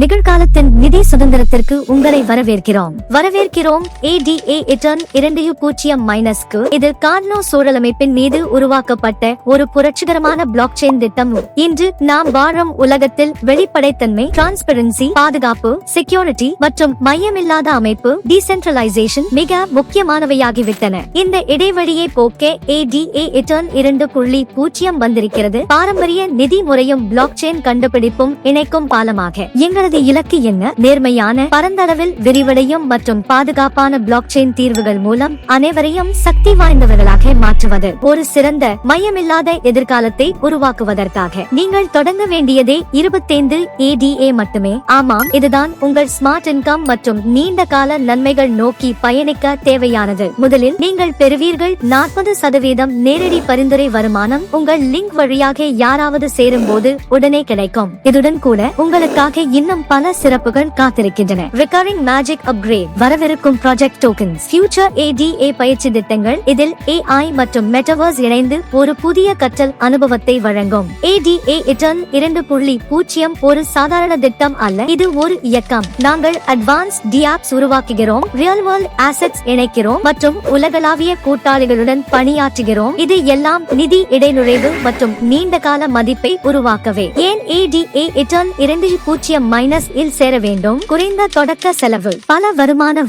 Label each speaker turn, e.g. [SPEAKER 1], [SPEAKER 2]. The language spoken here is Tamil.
[SPEAKER 1] நிகழ்காலத்தின் நிதி சுதந்திரத்திற்கு உங்களை வரவேற்கிறோம். வரவேற்கிறோம் ஏடிஏ இட்டர்ன் இரண்டு பூஜ்ஜியம் மைனஸ்க்கு இது கார்னோ சூழலமைப்பின் மீது உருவாக்கப்பட்ட ஒரு புரட்சிகரமான பிளாக் செயின் திட்டம். இன்று நாம் வாழும் உலகத்தில் வெளிப்படைத்தன்மை டிரான்ஸ்பரன்சி பாதுகாப்பு செக்யூரிட்டி மற்றும் மையமில்லாத அமைப்பு டீசென்ட்ரலைசேஷன் மிக முக்கியமானவையாகிவிட்டன. இந்த இடைவெளியை போக்க ஏடிஏ இட்டர்ன் இரண்டு புள்ளி பூஜ்ஜியம் வந்திருக்கிறது. பாரம்பரிய நிதி முறையும் பிளாக் செயின் கண்டுபிடிப்பும் இணைக்கும் பாலமாக. எங்களது இலக்கு என்ன? நேர்மையான பரந்தளவில் விரிவடையும் மற்றும் பாதுகாப்பான பிளாக் செயின் தீர்வுகள் மூலம் அனைவரையும் சக்தி வாய்ந்தவர்களாக மாற்றுவது. ஒரு சிறந்த மையமில்லாத எதிர்காலத்தை உருவாக்குவதற்காக. நீங்கள் தொடங்க வேண்டியதே இருபத்தைந்து ஏடிஏ மட்டுமே. ஆமாம் இதுதான் உங்கள் ஸ்மார்ட் இன்கம் மற்றும் நீண்ட கால நன்மைகள் நோக்கி பயணிக்க தேவையானது. முதலில் நீங்கள் பெறுவீர்கள் நாற்பது சதவீதம் நேரடி பரிந்துரை வருமானம். உங்கள் லிங்க் வழியாக யாராவது சேரும் போது உடனே கிடைக்கும். இதுடன் கூட உங்களுக்காக இன்னும் பல சிறப்புகள் காத்திருக்கின்றன. ரிகரிங் மேஜிக் அப்கிரேட் வரவிருக்கும் ப்ராஜெக்ட் டோக்கன்ஸ் ஃபியூச்சர் ஏடிஏ பயிற்சி திட்டங்கள் இதில் ஏஐ மற்றும் மெட்டவர்ஸ் இணைந்து ஒரு புதிய கற்றல் அனுபவத்தை வழங்கும். ஏடிஏ இட்டர்ன் இரண்டு புள்ளி பூஜ்ஜியம் ஒரு சாதாரண திட்டம் அல்ல இது ஒரு இயக்கம். நாங்கள் அட்வான்ஸ் டிஆப்ஸ் உருவாக்குகிறோம் ரியல் வேர்ல்ட் ஆசெட்ஸ் இணைக்கிறோம் மற்றும் உலகளாவிய கூட்டாளிகளுடன் பணியாற்றுகிறோம். இது எல்லாம் நிதி இடைநுழைவு மற்றும் நீண்ட கால மதிப்பை உருவாக்கவே. ஏடிஏ இட்டர்ன் இரண்டு பூஜ்ஜியம் மைனஸ் இல் சேர வேண்டும். குறைந்த தொடக்க செலவு. பல வருமான வாய்ப்பு